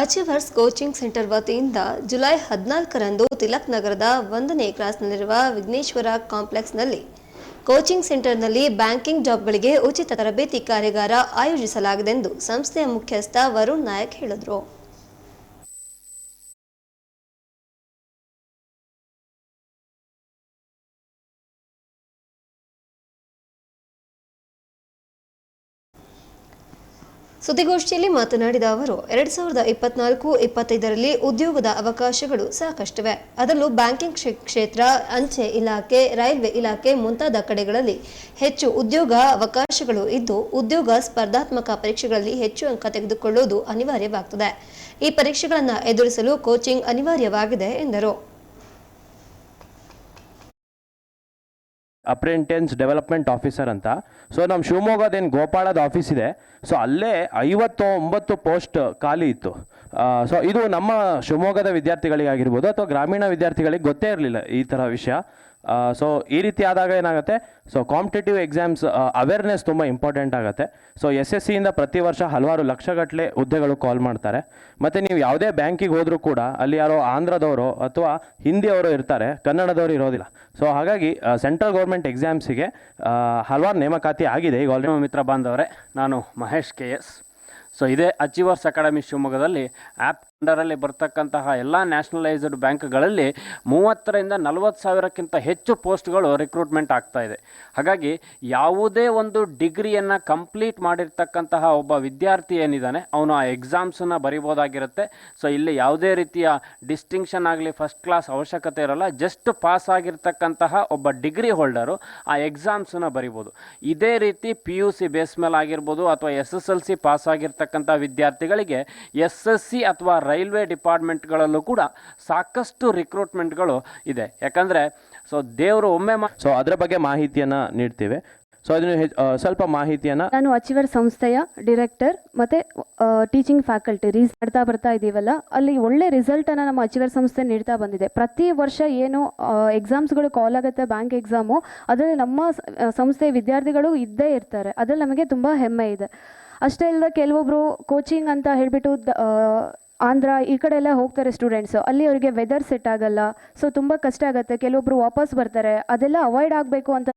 Achievers coaching centre ವತಿಯಿಂದ July ಹದಿನಾಲ್ಕರಂದು ತಿಲಕ್ ನಗರದ ಒಂದನೇ ಕ್ರಾಸ್ನಲ್ಲಿರುವ ವಿಘ್ನೇಶ್ವರ ಕಾಂಪ್ಲೆಕ್ಸ್ನಲ್ಲಿ ಕೋಚಿಂಗ್ ಸೆಂಟರ್ನಲ್ಲಿ ಬ್ಯಾಂಕಿಂಗ್ ಜಾಬ್ಗಳಿಗೆ ಉಚಿತ ತರಬೇತಿ ಕಾರ್ಯಾಗಾರ ಆಯೋಜಿಸಲಾಗಿದೆಂದು ಸಂಸ್ಥೆಯ ಮುಖ್ಯಸ್ಥ ವರುಣ್ ನಾಯಕ್ ಹೇಳಿದರು. ಸುದ್ದಿಗೋಷ್ಠಿಯಲ್ಲಿ ಮಾತನಾಡಿದ ಅವರು, ಎರಡ್ ಸಾವಿರದ ಇಪ್ಪತ್ನಾಲ್ಕು ಇಪ್ಪತ್ತೈದರಲ್ಲಿ ಉದ್ಯೋಗದ ಅವಕಾಶಗಳು ಸಾಕಷ್ಟಿವೆ. ಅದರಲ್ಲೂ ಬ್ಯಾಂಕಿಂಗ್ ಕ್ಷೇತ್ರ, ಅಂಚೆ ಇಲಾಖೆ, ರೈಲ್ವೆ ಇಲಾಖೆ ಮುಂತಾದ ಕಡೆಗಳಲ್ಲಿ ಹೆಚ್ಚು ಉದ್ಯೋಗ ಅವಕಾಶಗಳು ಇದ್ದು, ಉದ್ಯೋಗ ಸ್ಪರ್ಧಾತ್ಮಕ ಪರೀಕ್ಷೆಗಳಲ್ಲಿ ಹೆಚ್ಚು ಅಂಕ ತೆಗೆದುಕೊಳ್ಳುವುದು ಅನಿವಾರ್ಯವಾಗುತ್ತದೆ ಈ ಪರೀಕ್ಷೆಗಳನ್ನು ಎದುರಿಸಲು ಕೋಚಿಂಗ್ ಅನಿವಾರ್ಯವಾಗಿದೆ ಎಂದರು. ಅಪ್ರೆಂಟೆನ್ಸ್ ಡೆವಲಪ್ಮೆಂಟ್ ಆಫೀಸರ್ ಅಂತ. ಸೊ ನಮ್ಮ ಶಿವಮೊಗ್ಗದೇನು ಗೋಪಾಳದ ಆಫೀಸ್ ಇದೆ. ಸೊ ಅಲ್ಲೇ ಐವತ್ತು ಒಂಬತ್ತು ಪೋಸ್ಟ್ ಖಾಲಿ ಇತ್ತು. ಸೊ ಇದು ನಮ್ಮ ಶಿವಮೊಗ್ಗದ ವಿದ್ಯಾರ್ಥಿಗಳಿಗಾಗಿರ್ಬೋದು ಅಥವಾ ಗ್ರಾಮೀಣ ವಿದ್ಯಾರ್ಥಿಗಳಿಗೆ ಗೊತ್ತೇ ಇರಲಿಲ್ಲ ಈ ಥರ ವಿಷಯ. ಸೊ ಈ ರೀತಿ ಆದಾಗ ಏನಾಗುತ್ತೆ? ಸೊ ಕಾಂಪಿಟೇಟಿವ್ ಎಕ್ಸಾಮ್ಸ್ ಅವೇರ್ನೆಸ್ ತುಂಬ ಇಂಪಾರ್ಟೆಂಟ್ ಆಗುತ್ತೆ. ಸೊ ಎಸ್ ಎಸ್ ಸಿಯಿಂದ ಪ್ರತಿ ವರ್ಷ ಹಲವಾರು ಲಕ್ಷಗಟ್ಟಲೆ ಹುದ್ದೆಗಳು ಕಾಲ್ ಮಾಡ್ತಾರೆ. ಮತ್ತು ನೀವು ಯಾವುದೇ ಬ್ಯಾಂಕಿಗೆ ಹೋದರೂ ಕೂಡ ಅಲ್ಲಿ ಯಾರೋ ಆಂಧ್ರದವರು ಅಥವಾ ಹಿಂದಿಯವರು ಇರ್ತಾರೆ, ಕನ್ನಡದವರು ಇರೋದಿಲ್ಲ. ಸೊ ಹಾಗಾಗಿ ಸೆಂಟ್ರಲ್ ಗೌರ್ಮೆಂಟ್ ಎಕ್ಸಾಮ್ಸಿಗೆ ಹಲವಾರು ನೇಮಕಾತಿ ಆಗಿದೆ. ಈಗ ಆಲ್ರೆಡಿ ಮಿತ್ರ ಬಾಂಧವರೇ, ನಾನು ಮಹೇಶ್ ಕೆ ಎಸ್. ಸೊ ಇದೇ ಅಚೀವರ್ಸ್ ಅಕಾಡೆಮಿ ಶಿವಮೊಗ್ಗದಲ್ಲಿ ಆ್ಯಪ್ ಅಂಡರಲ್ಲಿ ಬರ್ತಕ್ಕಂತಹ ಎಲ್ಲ ನ್ಯಾಷನಲೈಸ್ಡ್ ಬ್ಯಾಂಕ್ಗಳಲ್ಲಿ ಮೂವತ್ತರಿಂದ ನಲವತ್ತು ಸಾವಿರಕ್ಕಿಂತ ಹೆಚ್ಚು ಪೋಸ್ಟ್ಗಳು ರಿಕ್ರೂಟ್ಮೆಂಟ್ ಆಗ್ತಾ ಇದೆ. ಹಾಗಾಗಿ ಯಾವುದೇ ಒಂದು ಡಿಗ್ರಿಯನ್ನು ಕಂಪ್ಲೀಟ್ ಮಾಡಿರ್ತಕ್ಕಂತಹ ಒಬ್ಬ ವಿದ್ಯಾರ್ಥಿ ಏನಿದ್ದಾನೆ ಅವನು ಆ ಎಕ್ಸಾಮ್ಸನ್ನು ಬರಿಬೋದಾಗಿರುತ್ತೆ. ಸೊ ಇಲ್ಲಿ ಯಾವುದೇ ರೀತಿಯ ಡಿಸ್ಟಿಂಕ್ಷನ್ ಆಗಲಿ ಫಸ್ಟ್ ಕ್ಲಾಸ್ ಅವಶ್ಯಕತೆ ಇರಲ್ಲ. ಜಸ್ಟ್ ಪಾಸ್ ಆಗಿರ್ತಕ್ಕಂತಹ ಒಬ್ಬ ಡಿಗ್ರಿ ಹೋಲ್ಡರು ಆ ಎಕ್ಸಾಮ್ಸನ್ನು ಬರಿಬೋದು. ಇದೇ ರೀತಿ ಪಿ ಯು ಸಿ ಬೇಸ್ ಮೇಲೆ ಆಗಿರ್ಬೋದು ಅಥವಾ S S L C pass ಆಗಿರ್ತಕ್ಕಂಥ ವಿದ್ಯಾರ್ಥಿಗಳಿಗೆ ಎಸ್ ಎಸ್ ಸಿ ಅಥವಾ ರೈಲ್ವೆ ಡಿಪಾರ್ಟ್ಮೆಂಟ್ಗಳಲ್ಲೂ ಕೂಡ ಸಾಕಷ್ಟು ರಿಕ್ರೂಟ್ಮೆಂಟ್ಗಳು ಇದೆ. ಯಾಕಂದರೆ ಸೊ ದೇವರು ಒಮ್ಮೆ ಮಾ ಸೊ ಅದರ ಬಗ್ಗೆ ಮಾಹಿತಿಯನ್ನು ನೀಡ್ತೀವಿ. ಸೊ ಅದನ್ನು ಹೆಚ್- ಆ, ಸ್ವಲ್ಪ ಮಾಹಿತಿಯನ್ನು ನಾನು ಅಚೀವರ್ ಸಂಸ್ಥೆಯ ಡಿರೆಕ್ಟರ್ ಮತ್ತು ಟೀಚಿಂಗ್ ಫ್ಯಾಕಲ್ಟಿ ರೀಸ್ ಮಾಡ್ತಾ ಬರ್ತಾ ಇದ್ದೀವಲ್ಲ ಅಲ್ಲಿ ಒಳ್ಳೆ ರಿಸಲ್ಟನ್ನು ನಮ್ಮ ಅಚೀವರ್ ಸಂಸ್ಥೆ ನೀಡ್ತಾ ಬಂದಿದೆ. ಪ್ರತಿ ವರ್ಷ ಏನು ಎಕ್ಸಾಮ್ಸ್ಗಳು ಕಾಲ್ ಆಗುತ್ತೆ ಬ್ಯಾಂಕ್ ಎಕ್ಸಾಮು ಅದರಲ್ಲಿ ನಮ್ಮ ಸ- ಆ, ಸಂಸ್ಥೆಯ ವಿದ್ಯಾರ್ಥಿಗಳು ಇದ್ದೇ ಇರ್ತಾರೆ. ಅದರಲ್ಲಿ ನಮಗೆ ತುಂಬ ಹೆಮ್ಮೆ ಇದೆ. ಅಷ್ಟೇ ಇಲ್ಲದೆ ಕೆಲವೊಬ್ಬರು ಕೋಚಿಂಗ್ ಅಂತ ಹೇಳಿಬಿಟ್ಟು ಆಂಧ್ರ ಈ ಕಡೆ ಎಲ್ಲ ಹೋಗ್ತಾರೆ ಸ್ಟೂಡೆಂಟ್ಸು ಅಲ್ಲಿ ಅವರಿಗೆ ವೆದರ್ ಸೆಟ್ ಆಗಲ್ಲ. ಸೊ ತುಂಬ ಕಷ್ಟ ಆಗುತ್ತೆ. ಕೆಲವೊಬ್ರು ವಾಪಸ್ ಬರ್ತಾರೆ. ಅದೆಲ್ಲ ಅವಾಯ್ಡ್ ಆಗಬೇಕು ಅಂತ